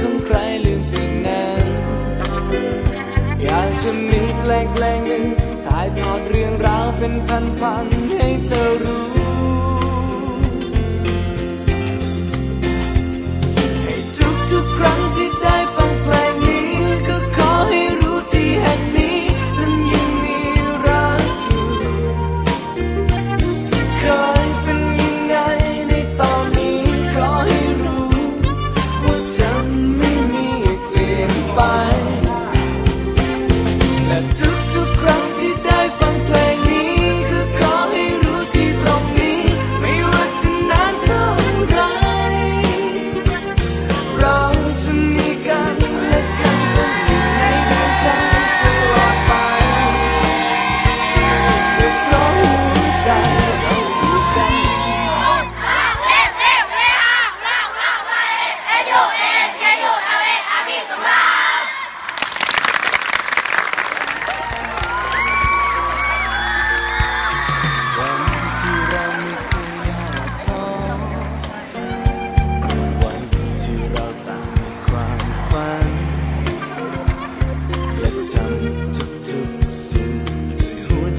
ของใครลืมสิ่งนั้น อยากจะมีแปลงแปลงหนึ่งถ่ายทอดเรื่องราวเป็นพันๆให้เธอ